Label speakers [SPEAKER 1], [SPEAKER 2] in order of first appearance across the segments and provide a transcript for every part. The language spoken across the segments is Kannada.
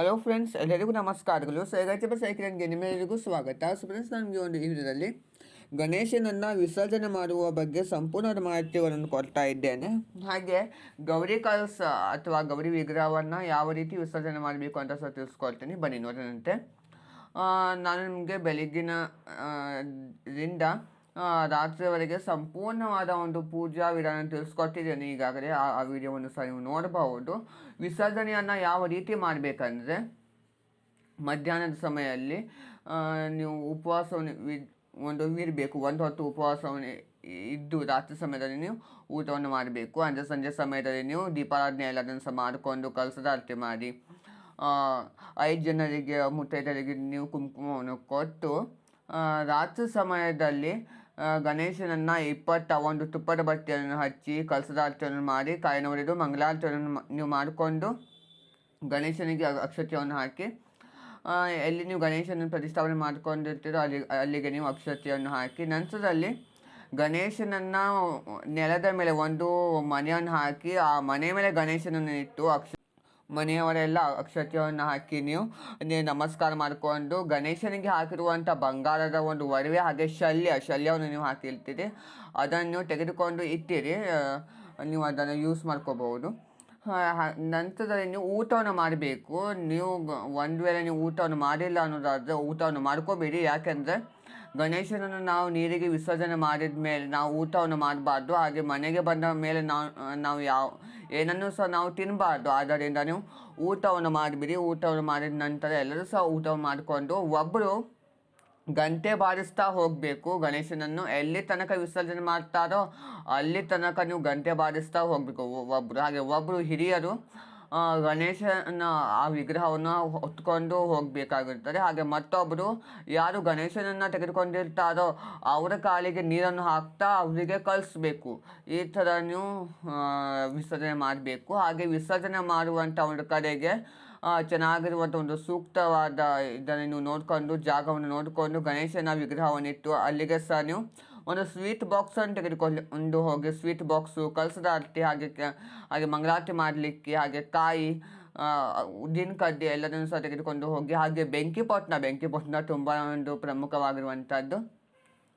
[SPEAKER 1] ಹಲೋ ಫ್ರೆಂಡ್ಸ್ ಎಲ್ಲರಿಗೂ ನಮಸ್ಕಾರಗಳು. ಸೈಗಾಚಪ ಸೈಕಲ್ಗೆ ನಿಮ್ಮೆಲ್ಲರಿಗೂ ಸ್ವಾಗತ. ಸೊ ಫ್ರೆಂಡ್ಸ್ ನನಗೆ ಒಂದು ಈ ವಿಡಿಯೋದಲ್ಲಿ ಗಣೇಶನನ್ನು ವಿಸರ್ಜನೆ ಮಾಡುವ ಬಗ್ಗೆ ಸಂಪೂರ್ಣ ಮಾಹಿತಿಗಳನ್ನು ಕೊಡ್ತಾ ಇದ್ದೇನೆ. ಹಾಗೆ ಗೌರಿ ಕಲಸ ಅಥವಾ ಗೌರಿ ವಿಗ್ರಹವನ್ನು ಯಾವ ರೀತಿ ವಿಸರ್ಜನೆ ಮಾಡಬೇಕು ಅಂತ ಸಹ ತಿಳಿಸ್ಕೊಳ್ತೀನಿ ಬನ್ನಿ ನೋಡೋಣಂತೆ. ನಾನು ನಿಮಗೆ ಬೆಳಗ್ಗಿನ ಆ, ರಾತ್ರಿಯವರೆಗೆ ಸಂಪೂರ್ಣವಾದ ಒಂದು ಪೂಜಾ ವಿಧಾನ ತಿಳಿಸ್ಕೊಟ್ಟಿದ್ದೇನೆ ಈಗಾಗಲೇ. ಆ ವಿಡಿಯೋವನ್ನು ಸಹ ನೀವು ನೋಡಬಹುದು. ವಿಸರ್ಜನೆಯನ್ನು ಯಾವ ರೀತಿ ಮಾಡಬೇಕಂದ್ರೆ, ಮಧ್ಯಾಹ್ನದ ಸಮಯದಲ್ಲಿ ನೀವು ಉಪವಾಸವನ್ನು ಒಂದು ಇರಬೇಕು. ಒಂದು ಹೊತ್ತು ಉಪವಾಸವನ್ನು ಇದ್ದು ರಾತ್ರಿ ಸಮಯದಲ್ಲಿ ನೀವು ಊಟವನ್ನು ಮಾಡಬೇಕು. ಅಂದರೆ ಸಂಜೆ ಸಮಯದಲ್ಲಿ ನೀವು ದೀಪಾರಾಧನೆ ಎಲ್ಲದನ್ನು ಸಹ ಮಾಡಿಕೊಂಡು ಕಲಸದ ಅರ್ಥ ಮಾಡಿ ಐದು ಜನರಿಗೆ ಮುತ್ತೈದರಿಗೆ ನೀವು ಕುಂಕುಮವನ್ನು ಕೊಟ್ಟು ರಾತ್ರಿ ಸಮಯದಲ್ಲಿ ಗಣೇಶನನ್ನು ಇಪ್ಪತ್ತ ಒಂದು ತುಪ್ಪದ ಬಟ್ಟೆಯನ್ನು ಹಚ್ಚಿ ಕಲಸದ ಅರ್ಚನೆ ಮಾಡಿ ಕಾಯಿನ ಹೊಡೆದು ಮಂಗಳಾರ್ಚನೆಯನ್ನು ಮಾಡಿಕೊಂಡು ಗಣೇಶನಿಗೆ ಅಕ್ಷತೆಯನ್ನು ಹಾಕಿ ಎಲ್ಲಿ ನೀವು ಗಣೇಶನ ಪ್ರತಿಷ್ಠಾಪನೆ ಮಾಡ್ಕೊಂಡಿರ್ತೀರೋ ಅಲ್ಲಿ, ಅಲ್ಲಿಗೆ ನೀವು ಅಕ್ಷತೆಯನ್ನು ಹಾಕಿ, ನಂತರದಲ್ಲಿ ಗಣೇಶನನ್ನು ನೆಲದ ಮೇಲೆ ಒಂದು ಮನೆಯನ್ನು ಹಾಕಿ ಆ ಮನೆ ಮೇಲೆ ಗಣೇಶನನ್ನು ಇಟ್ಟು ಅಕ್ಷ ಮನೆಯವರೆಲ್ಲ ಅಕ್ಷತೆಯನ್ನು ಹಾಕಿ ನೀವು ನೀವು ನಮಸ್ಕಾರ ಮಾಡಿಕೊಂಡು ಗಣೇಶನಿಗೆ ಹಾಕಿರುವಂಥ ಬಂಗಾರದ ಒಂದು ಒಡವೆ ಹಾಗೆ ಶಲ್ಯ, ಶಲ್ಯವನ್ನು ನೀವು ಹಾಕಿರ್ತೀರಿ. ಅದನ್ನು ತೆಗೆದುಕೊಂಡು ಇಟ್ಟಿರಿ. ನೀವು ಅದನ್ನು ಯೂಸ್ ಮಾಡ್ಕೋಬಹುದು. ನಂತರದಲ್ಲಿ ನೀವು ಊಟವನ್ನು ಮಾಡಬೇಕು. ನೀವು ಒಂದು ವೇಳೆ ನೀವು ಊಟವನ್ನು ಮಾಡಿಲ್ಲ ಅನ್ನೋದಾದರೆ ಊಟವನ್ನು ಮಾಡ್ಕೋಬೇಡಿ. ಯಾಕೆಂದರೆ ಗಣೇಶನನ್ನು ನಾವು ನೀರಿಗೆ ವಿಸರ್ಜನೆ ಮಾಡಿದ ಮೇಲೆ ನಾವು ಊಟವನ್ನು ಮಾಡಬಾರ್ದು. ಹಾಗೆ ಮನೆಗೆ ಬಂದ ಮೇಲೆ ನಾವು ನಾವು ಯಾವ, ಏನನ್ನು ಸಹ ನಾವು ತಿನ್ನಬಾರ್ದು ಆದ್ದರಿಂದ ನೀವು ಊಟವನ್ನು ಮಾಡಿಬಿಡಿ. ಊಟವನ್ನು ಮಾಡಿದ ನಂತರ ಎಲ್ಲರೂ ಸಹ ಊಟ ಮಾಡಿಕೊಂಡು ಒಬ್ಬರು ಗಂಟೆ ಬಾರಿಸ್ತಾ ಹೋಗಬೇಕು. ಗಣೇಶನನ್ನು ಎಲ್ಲಿ ತನಕ ವಿಸರ್ಜನೆ ಮಾಡ್ತಾರೋ ಅಲ್ಲಿ ತನಕ ನೀವು ಗಂಟೆ ಬಾರಿಸ್ತಾ ಹೋಗಬೇಕು. ಒಬ್ಬರು ಹಾಗೆ ಒಬ್ಬರು ಹಿರಿಯರು ಗಣೇಶನ ಆ ವಿಗ್ರಹವನ್ನು ಹೊತ್ಕೊಂಡು ಹೋಗಬೇಕಾಗಿರುತ್ತದೆ ಹಾಗೆ ಮತ್ತೊಬ್ಬರು ಯಾರು ಗಣೇಶನನ್ನು ತೆಗೆದುಕೊಂಡಿರ್ತಾರೋ ಅವರ ಕಾಲಿಗೆ ನೀರನ್ನು ಹಾಕ್ತಾ ಅವರಿಗೆ ಕಳಿಸ್ಬೇಕು. ಈ ಥರನೂ ವಿಸರ್ಜನೆ ಮಾಡಬೇಕು. ಹಾಗೆ ವಿಸರ್ಜನೆ ಮಾಡುವಂಥ ಒಂದು ಕಡೆಗೆ ಚೆನ್ನಾಗಿರುವಂಥ ಒಂದು ಸೂಕ್ತವಾದ ಇದನ್ನು ನೋಡಿಕೊಂಡು, ಜಾಗವನ್ನು ನೋಡಿಕೊಂಡು ಗಣೇಶನ ವಿಗ್ರಹವನ್ನಿಟ್ಟು ಅಲ್ಲಿಗೆ ಸಹ ನೀವು ಒಂದು ಸ್ವೀಟ್ ಬಾಕ್ಸನ್ನು ಒಂದು ಹೋಗಿ ಸ್ವೀಟ್ ಬಾಕ್ಸು ಕಲಸದ ಆರತಿ ಹಾಗೆ ಹಾಗೆ ಮಂಗಳಾರತಿ ಮಾಡಲಿಕ್ಕೆ, ಹಾಗೆ ಕಾಯಿ ಉದ್ದಿನ ಕಡ್ಡಿ ಎಲ್ಲದನ್ನು ಸಹ ತೆಗೆದುಕೊಂಡು ಹೋಗಿ, ಹಾಗೆ ಬೆಂಕಿ ಪೊಟ್ನ ಬೆಂಕಿ ಪೊಟ್ನ ತುಂಬ ಒಂದು ಪ್ರಮುಖವಾಗಿರುವಂಥದ್ದು.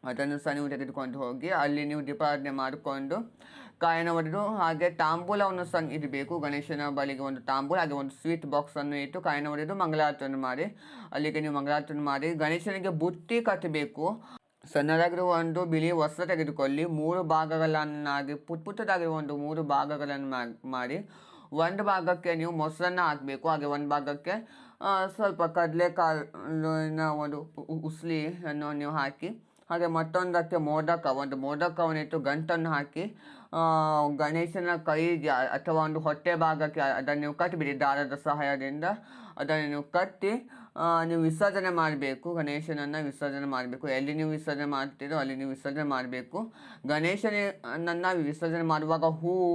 [SPEAKER 1] ಅದನ್ನು ಸಹ ನೀವು ತೆಗೆದುಕೊಂಡು ಹೋಗಿ, ಅಲ್ಲಿ ನೀವು ದೀಪಾರಾಧನೆ ಮಾಡಿಕೊಂಡು ಕಾಯನ ಒಡೆದು, ಹಾಗೆ ತಾಂಬೂಲವನ್ನು ಸಹ ಇರಬೇಕು ಗಣೇಶನ ಬಳಿಗೆ ಒಂದು ತಾಂಬೂಲ, ಹಾಗೆ ಒಂದು ಸ್ವೀಟ್ ಬಾಕ್ಸನ್ನು ಇಟ್ಟು ಕಾಯನ ಒಡೆದು ಮಂಗಳಾರತಿಯನ್ನು ಮಾಡಿ, ಅಲ್ಲಿಗೆ ನೀವು ಮಂಗಳಾರತಿಯನ್ನು ಮಾಡಿ, ಗಣೇಶನಿಗೆ ಬುತ್ತಿ ಕಟ್ಟಬೇಕು. ಸಣ್ಣದಾಗಿರುವ ಒಂದು ಬಿಳಿ ವಸ್ತ್ರ ತೆಗೆದುಕೊಳ್ಳಿ. ಮೂರು ಭಾಗಗಳನ್ನಾಗಿ ಪುಟ್ ಪುಟ್ಟದಾಗಿರುವ ಒಂದು ಮೂರು ಭಾಗಗಳನ್ನು ಮಾಡಿ. ಒಂದು ಭಾಗಕ್ಕೆ ನೀವು ಮೊಸರನ್ನ ಹಾಕಬೇಕು. ಹಾಗೆ ಒಂದು ಭಾಗಕ್ಕೆ ಸ್ವಲ್ಪ ಕಡಲೆಕಾಳಿನ ಒಂದು ಉಸ್ಲಿಯನ್ನು ನೀವು ಹಾಕಿ, ಹಾಗೆ ಮತ್ತೊಂದಕ್ಕೆ ಮೋದಕ. ಒಂದು ಮೋದಕವನ್ನಿಟ್ಟು ಗಂಟನ್ನು ಹಾಕಿ ಗಣೇಶನ ಕೈಗೆ ಅಥವಾ ಒಂದು ಹೊಟ್ಟೆ ಭಾಗಕ್ಕೆ ಅದನ್ನು ನೀವು ಕಟ್ಟಿಬಿಡಿ. ದಾರದ ಸಹಾಯದಿಂದ ಅದನ್ನು ಕಟ್ಟಿ ನೀವು ವಿಸರ್ಜನೆ ಮಾಡಬೇಕು, ಗಣೇಶನನ್ನು ವಿಸರ್ಜನೆ ಮಾಡಬೇಕು. ಎಲ್ಲಿ ನೀವು ವಿಸರ್ಜನೆ ಮಾಡ್ತೀರೋ ಅಲ್ಲಿ ನೀವು ವಿಸರ್ಜನೆ ಮಾಡಬೇಕು. ಗಣೇಶನನ್ನು ವಿಸರ್ಜನೆ ಮಾಡುವಾಗ ಹೂವು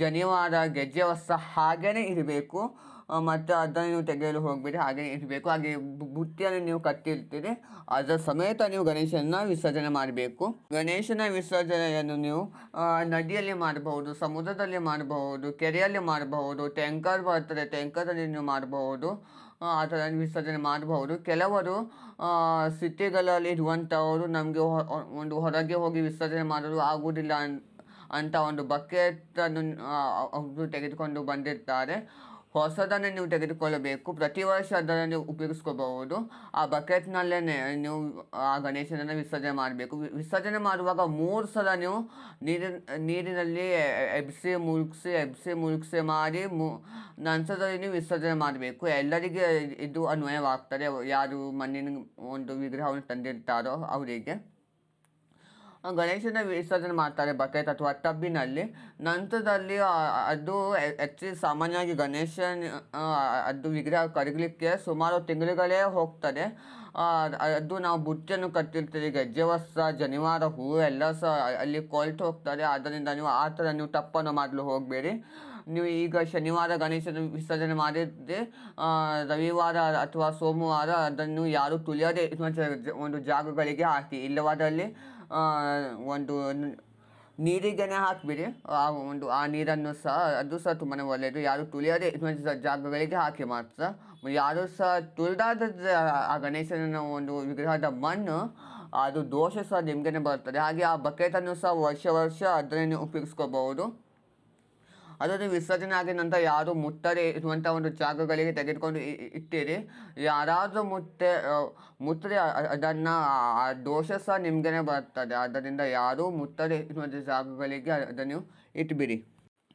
[SPEAKER 1] ಜನಿವಾರ ಗೆಜ್ಜೆ ವಸ್ತ್ರ ಹಾಗೇ ಇರಬೇಕು ಮತ್ತು ಅದನ್ನು ನೀವು ತೆಗೆಯಲು ಹೋಗಬೇಡಿ ಹಾಗೆ ಇರಬೇಕು. ಹಾಗೆ ಬುತ್ತಿಯನ್ನು ನೀವು ಕಟ್ಟಿರ್ತೀರಿ. ಅದರ ಸಮೇತ ನೀವು ಗಣೇಶನ ವಿಸರ್ಜನೆ ಮಾಡಬೇಕು. ಗಣೇಶನ ವಿಸರ್ಜನೆಯನ್ನು ನೀವು ನದಿಯಲ್ಲಿ ಮಾಡಬಹುದು, ಸಮುದ್ರದಲ್ಲಿ ಮಾಡಬಹುದು, ಕೆರೆಯಲ್ಲಿ ಮಾಡಬಹುದು, ಟ್ಯಾಂಕರ್ ಬರ್ತದೆ ಟ್ಯಾಂಕರಲ್ಲಿ ನೀವು ಮಾಡಬಹುದು. ಆ ಥರ ವಿಸರ್ಜನೆ ಮಾಡಬಹುದು ಕೆಲವರು ಸಿಟಿಗಳಲ್ಲಿ ಇರುವಂಥವರು ನಮಗೆ ಒಂದು ಹೊರಗೆ ಹೋಗಿ ವಿಸರ್ಜನೆ ಮಾಡಲು ಆಗುವುದಿಲ್ಲ ಅಂತ ಒಂದು ಬಕೆಟನ್ನು ಅವರು ತೆಗೆದುಕೊಂಡು ಬಂದಿರ್ತಾರೆ. ಹೊಸದನ್ನು ನೀವು ತೆಗೆದುಕೊಳ್ಳಬೇಕು. ಪ್ರತಿ ವರ್ಷ ಅದನ್ನು ನೀವು ಉಪಯೋಗಿಸ್ಕೋಬಹುದು. ಆ ಬಕೆಟ್ನಲ್ಲೇ ನೀವು ಆ ಗಣೇಶನನ್ನು ವಿಸರ್ಜನೆ ಮಾಡಬೇಕು. ವಿಸರ್ಜನೆ ಮಾಡುವಾಗ ಮೂರು ಸಲ ನೀವು ನೀರಿನ, ನೀರಿನಲ್ಲಿ ಎಬ್ಸಿ ಮುಳುಗಿಸಿ ಎಬ್ಸಿ ಮುಳುಗಿಸಿ ಮಾಡಿ ಮು, ನಂತರದಲ್ಲಿ ನೀವು ವಿಸರ್ಜನೆ ಮಾಡಬೇಕು. ಎಲ್ಲರಿಗೆ ಇದು ಅನ್ವಯವಾಗ್ತದೆ. ಯಾರು ಮಣ್ಣಿನ ಒಂದು ವಿಗ್ರಹವನ್ನು ತಂದಿರ್ತಾರೋ ಅವರಿಗೆ. ಗಣೇಶನ ವಿಸರ್ಜನೆ ಮಾಡ್ತಾರೆ ಬಕೆಟ್ ಅಥವಾ ಟಬ್ಬಿನಲ್ಲಿ. ನಂತರದಲ್ಲಿ ಅದು ಹೆಚ್ಚು ಸಾಮಾನ್ಯವಾಗಿ ಗಣೇಶನ ಅದು ವಿಗ್ರಹ ಕರಗಲಿಕ್ಕೆ ಸುಮಾರು ತಿಂಗಳುಗಳೇ ಹೋಗ್ತದೆ. ಅದು ನಾವು ಬುಟ್ಟಿಯನ್ನು ಕಟ್ಟಿರ್ತೀವಿ ಗೆಜ್ಜೆ ವಸ್ತ್ರ ಜನಿವಾರ ಹೂವು ಎಲ್ಲ ಸಹ ಅಲ್ಲಿ ಕೊಳ್ತು ಹೋಗ್ತಾರೆ ಆದ್ದರಿಂದ ನೀವು ಆ ಥರ ನೀವು ತಪ್ಪನ್ನು ಮಾಡಲು ಹೋಗಬೇಡಿ. ನೀವು ಈಗ ಶನಿವಾರ ಗಣೇಶನ ವಿಸರ್ಜನೆ ಮಾಡಿದ್ದೆ ರವಿವಾರ ಅಥವಾ ಸೋಮವಾರ ಅದನ್ನು ಯಾರು ತುಳಿಯದೆ ಒಂದು ಜಾಗಗಳಿಗೆ ಹಾಕಿ. ಇಲ್ಲವಾದಲ್ಲಿ ಒಂದು ನೀರಿಗೆ ಹಾಕಿಬಿಡಿ. ಆ ಒಂದು ಆ ನೀರನ್ನು ಸಹ, ಅದು ಸಹ ತುಂಬಾ ಒಳ್ಳೆಯದು ಯಾರು ತುಳಿಯದೆ ಇರುವಂಥ ಜಾಗಗಳಿಗೆ ಹಾಕಿ ಮಾತ್ರ. ಯಾರು ಸಹ ತುಳಿದಾದ ಆ ಗಣೇಶನ ಒಂದು ವಿಗ್ರಹದ ಮಣ್ಣು, ಅದು ದೋಷ ಸಹ ನಿಮಗೇನೆ ಬರ್ತದೆ ಹಾಗೆ ಆ ಬಕೆಟನ್ನು ಸಹ ವರ್ಷ ವರ್ಷ ಅದನ್ನೇ ಉಪಯೋಗಿಸ್ಕೋಬಹುದು. ಅದನ್ನು ವಿಸರ್ಜನೆ ಆಗಿದ ನಂತರ ಯಾರು ಮುಟ್ಟದೆ ಇರುವಂಥ ಒಂದು ಜಾಗಗಳಿಗೆ ತೆಗೆದುಕೊಂಡು ಇಟ್ಟಿರಿ. ಯಾರಾದರೂ ಮುಟ್ಟೆ ಮುಟ್ಟರೆ ಅದನ್ನು, ಆ ದೋಷ ಸಹ ನಿಮಗೇನೆ ಬರ್ತದೆ. ಆದ್ದರಿಂದ ಯಾರೂ ಮುಟ್ಟದೆ ಇರುವಂಥ ಜಾಗಗಳಿಗೆ ಅದನ್ನು ಇಟ್ಬಿಡಿ.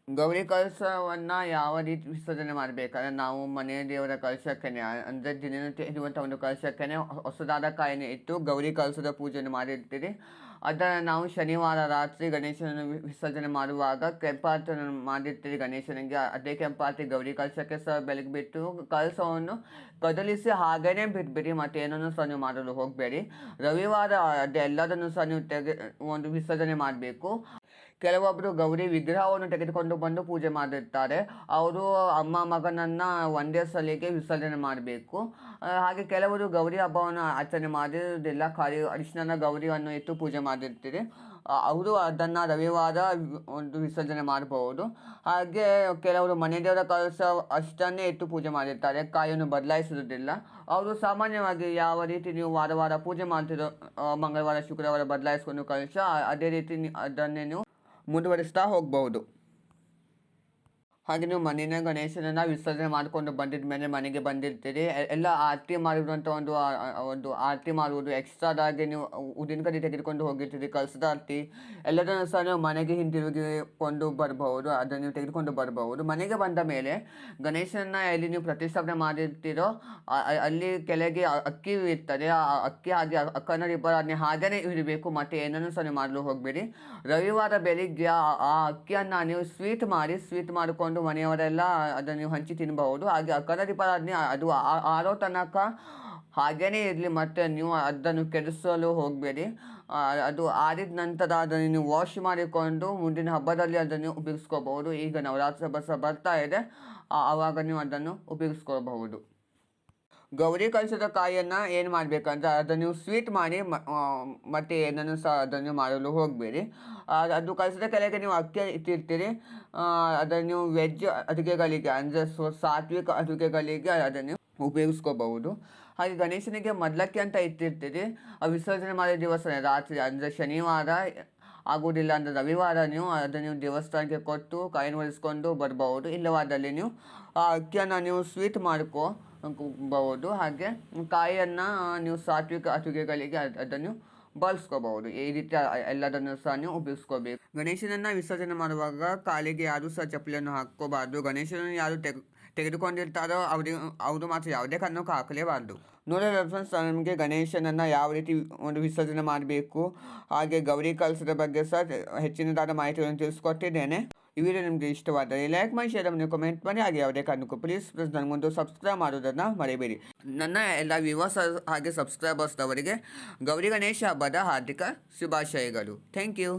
[SPEAKER 1] ಗೌರಿ ಕಲಸವನ್ನು ಯಾವ ರೀತಿ ವಿಸರ್ಜನೆ ಮಾಡಬೇಕಾದ್ರೆ ನಾವು ಮನೆ ದೇವರ ಕಲಶಕ್ಕೇನೆ ಅಂದರೆ ದಿನನಿತ್ಯ ಇರುವಂಥ ಒಂದು ಕಲಶಕ್ಕೇನೆ, ಹೊಸದಾದ ಕಾಯಿನೆ ಇಟ್ಟು ಗೌರಿ ಕಲಶದ ಪೂಜೆಯನ್ನು ಮಾಡಿರ್ತೀರಿ. ಅದನ್ನು ನಾವು ಶನಿವಾರ ರಾತ್ರಿ ಗಣೇಶನನ್ನು ವಿಸರ್ಜನೆ ಮಾಡುವಾಗ ಕೆಂಪಾರತಿಯನ್ನು ಮಾಡಿರ್ತೀರಿ ಗಣೇಶನಿಗೆ. ಅದೇ ಕೆಂಪಾರತಿ ಗೌರಿ ಕಲಶಕ್ಕೆ ಸಹ ಬೆಳಗ್ಗೆ ಬಿಟ್ಟು ಕಳಸವನ್ನು ಕದಲಿಸಿ ಹಾಗೇನೆ ಬಿಟ್ಬಿಡಿ ಮತ್ತು ಏನನ್ನು ಸಹ ನೀವು ಮಾಡಲು ಹೋಗಬೇಡಿ. ರವಿವಾರ ಅದೆಲ್ಲದನ್ನು ಸಹ ನೀವು ತೆಗೆ, ಒಂದು ವಿಸರ್ಜನೆ ಮಾಡಬೇಕು. ಕೆಲವೊಬ್ಬರು ಗೌರಿ ವಿಗ್ರಹವನ್ನು ತೆಗೆದುಕೊಂಡು ಬಂದು ಪೂಜೆ ಮಾಡಿರ್ತಾರೆ. ಅವರು ಅಮ್ಮ ಮಗನನ್ನು ಒಂದೇ ಸಲಿಗೆ ವಿಸರ್ಜನೆ ಮಾಡಬೇಕು. ಹಾಗೆ ಕೆಲವರು ಗೌರಿ ಹಬ್ಬವನ್ನು ಆಚರಣೆ ಮಾಡಿರೋದಿಲ್ಲ ಖಾಲಿ ಅರಿಶಿನ ಗೌರಿಯನ್ನು ಇಟ್ಟು ಪೂಜೆ ಮಾಡಿರ್ತೀರಿ. ಅವರು ಅದನ್ನು ರವಿವಾರ ಒಂದು ವಿಸರ್ಜನೆ ಮಾಡಬಹುದು ಹಾಗೆ ಕೆಲವರು ಮನೆ ದೇವರ ಕಳಸ ಅಷ್ಟನ್ನೇ ಇಟ್ಟು ಪೂಜೆ ಮಾಡಿರ್ತಾರೆ. ಕಾಯನ್ನು ಬದಲಾಯಿಸುವುದಿಲ್ಲ. ಅವರು ಸಾಮಾನ್ಯವಾಗಿ ಯಾವ ರೀತಿ ನೀವು ವಾರ ವಾರ ಪೂಜೆ ಮಾಡ್ತಿರೋ ಮಂಗಳವಾರ, ಶುಕ್ರವಾರ ಬದಲಾಯಿಸ್ಕೊಂಡು ಕಳಿಸ ಅದೇ ರೀತಿ ಅದನ್ನೇ ನೀವು ಮುಂದುವರಿಸ್ತಾ ಹೋಗ್ಬಹುದು ಹಾಗೆ ನೀವು ಮನೆಯ ಗಣೇಶನನ್ನ ವಿಸರ್ಜನೆ ಮಾಡಿಕೊಂಡು ಬಂದಿದ ಮೇಲೆ ಮನೆಗೆ ಬಂದಿರ್ತೀರಿ. ಎಲ್ಲ ಆರತಿ ಮಾಡಿರುವಂಥ ಒಂದು ಒಂದು ಆರತಿ ಮಾಡುವುದು ಎಕ್ಸ್ಟ್ರಾದಾಗಿ ನೀವು ಉದಿನ ಕಡೆ ತೆಗೆದುಕೊಂಡು ಹೋಗಿರ್ತೀರಿ, ಕಲಸದ ಆರತಿ. ಎಲ್ಲದನ್ನು ಸಹ ನೀವು ಮನೆಗೆ ಹಿಂತಿರುಗಿಕೊಂಡು ಬರಬಹುದು, ಅದನ್ನು ನೀವು ತೆಗೆದುಕೊಂಡು ಬರಬಹುದು. ಮನೆಗೆ ಬಂದ ಮೇಲೆ ಗಣೇಶನನ್ನು ಎಲ್ಲಿ ನೀವು ಪ್ರತಿಷ್ಠಾಪನೆ ಮಾಡಿರ್ತೀರೋ ಅಲ್ಲಿ ಕೆಳಗೆ ಅಕ್ಕಿ ಇರ್ತದೆ. ಆ ಅಕ್ಕಿ ಹಾಗೆ ಅಕ್ಕನ ಅದನ್ನ ಹಾಗೆಯೇ ಇರಬೇಕು. ಮತ್ತೆ ಏನನ್ನು ಸಹ ನೀವು ಮಾಡಲು ಹೋಗಬೇಡಿ. ರವಿವಾರ ಬೆಳಿಗ್ಗೆ ಆ ಅಕ್ಕಿಯನ್ನು ನೀವು ಸ್ವೀಟ್ ಮಾಡಿ, ಸ್ವೀಟ್ ಮಾಡಿಕೊಂಡು ಮನೆಯವರೆಲ್ಲ ಅದನ್ನು ಹಂಚಿ ತಿನ್ನಬಹುದು ಹಾಗೆ ಅಕ್ಕನ ದೀಪಾರಾಧನೆ ಅದು ಆರೋ ತನಕ ಹಾಗೇನೇ ಇರಲಿ, ಮತ್ತು ನೀವು ಅದನ್ನು ಕೆಡಿಸಲು ಹೋಗಬೇಡಿ. ಅದು ಆರಿದ ನಂತರ ಅದನ್ನು ನೀವು ವಾಶ್ ಮಾಡಿಕೊಂಡು ಮುಂದಿನ ಹಬ್ಬದಲ್ಲಿ ಅದನ್ನು ಉಪಯೋಗಿಸ್ಕೋಬಹುದು. ಈಗ ನವರಾತ್ರಿ ಹಬ್ಬ ಬರ್ತಾ ಇದೆ. ಆವಾಗ ನೀವು ಅದನ್ನು ಉಪಯೋಗಿಸ್ಕೋಬಹುದು. ಗೌರಿ ಕಳಸದ ಕಾಯಿಯನ್ನು ಏನು ಮಾಡಬೇಕಂದ್ರೆ ಅದನ್ನು ನೀವು ಸ್ವೀಟ್ ಮಾಡಿ ಮತ್ತು ಏನನ್ನು ಸಹ ಅದನ್ನು ಮಾಡಲು ಹೋಗಬೇಡಿ. ಅದು ಕಳಸದ ಕೆಳಗೆ ನೀವು ಅಕ್ಕಿ ಇಟ್ಟಿರ್ತೀರಿ. ಅದನ್ನು ನೀವು ವೆಜ್ ಅಡುಗೆಗಳಿಗೆ ಅಂದರೆ ಸೊ ಸಾತ್ವಿಕ ಅಡುಗೆಗಳಿಗೆ ಅದನ್ನು ಉಪಯೋಗಿಸ್ಕೋಬಹುದು. ಹಾಗೆ ಗಣೇಶನಿಗೆ ಮೊದಲಕ್ಕೆ ಅಂತ ಇಟ್ಟಿರ್ತೀರಿ. ಆ, ವಿಸರ್ಜನೆ ಮಾಡಿದ ದಿವಸ, ರಾತ್ರಿ ಅಂದರೆ ಶನಿವಾರ ಆಗುವುದಿಲ್ಲ ಅಂದರೆ ರವಿವಾರ ನೀವು ಅದನ್ನು ನೀವು ದೇವಸ್ಥಾನಕ್ಕೆ ಕೊಟ್ಟು ಕಾಯಿನ ಒರೆಸ್ಕೊಂಡು ಬರ್ಬೋದು ಇಲ್ಲವಾದಲ್ಲಿ ನೀವು ಆ ಅಕ್ಕಿಯನ್ನು ನೀವು ಸ್ವೀಟ್ ಮಾಡ್ಕೊ ಬಹುದು ಹಾಗೆ ಕಾಯಿಯನ್ನು ನೀವು ಸಾತ್ವಿಕ ಅಡುಗೆಗಳಿಗೆ ಅದ್- ಅದನ್ನು ಬಳಸ್ಕೋಬಹುದು ಈ ರೀತಿ ಎಲ್ಲದನ್ನು ಸಹ ನೀವು ಉಪಯೋಗಿಸ್ಕೋಬೇಕು. ಗಣೇಶನನ್ನು ವಿಸರ್ಜನೆ ಮಾಡುವಾಗ ಕಾಲಿಗೆ ಯಾರು ಸಹ ಚಪ್ಪಲಿಯನ್ನು ಹಾಕೋಬಾರ್ದು ಗಣೇಶನನ್ನು ಯಾರು ತೆಗ್ ತೆಗೆದುಕೊಂಡಿರ್ತಾರೋ ಅವ್ರಿಗೆ ಅವರು ಮಾತ್ರ ಯಾವುದೇ ಕಾರಣಕ್ಕೂ ಹಾಕಲೇಬಾರ್ದು. ನೋಡಿದ್ರೆ ಫ್ರೆಂಡ್ಸ್ ನಮಗೆ ಗಣೇಶನನ್ನು ಯಾವ ರೀತಿ ಒಂದು ವಿಸರ್ಜನೆ ಮಾಡಬೇಕು? ಹಾಗೆ ಗೌರಿ ಕಲಸದ ಬಗ್ಗೆ ಸಹ ಹೆಚ್ಚಿನದಾದ ಮಾಹಿತಿಯನ್ನು ತಿಳಿಸ್ಕೊಟ್ಟಿದ್ದೇನೆ. ಈ ವಿಡಿಯೋ ನಿಮಗೆ ಇಷ್ಟವಾದರೆ ಲೈಕ್ ಮಾಡಿ ಶೇರ್ ಮಾಡಿ ಕಮೆಂಟ್ ಮಾಡಿ, ಹಾಗೆ ಯಾವುದೇ ಕಾರಣಕ್ಕೂ ಪ್ಲೀಸ್ ಪ್ಲೀಸ್ ನನಗೊಂದು ಸಬ್ಸ್ಕ್ರೈಬ್ ಮಾಡೋದನ್ನು ಮರಿಬೇಡಿ. ನನ್ನ ಎಲ್ಲ ವಿವಾಸ ಹಾಗೆ ಸಬ್ಸ್ಕ್ರೈಬರ್ಸ್ನವರಿಗೆ ಗೌರಿ ಗಣೇಶ ಹಬ್ಬದ ಹಾರ್ದಿಕ ಶುಭಾಶಯಗಳು. Thank you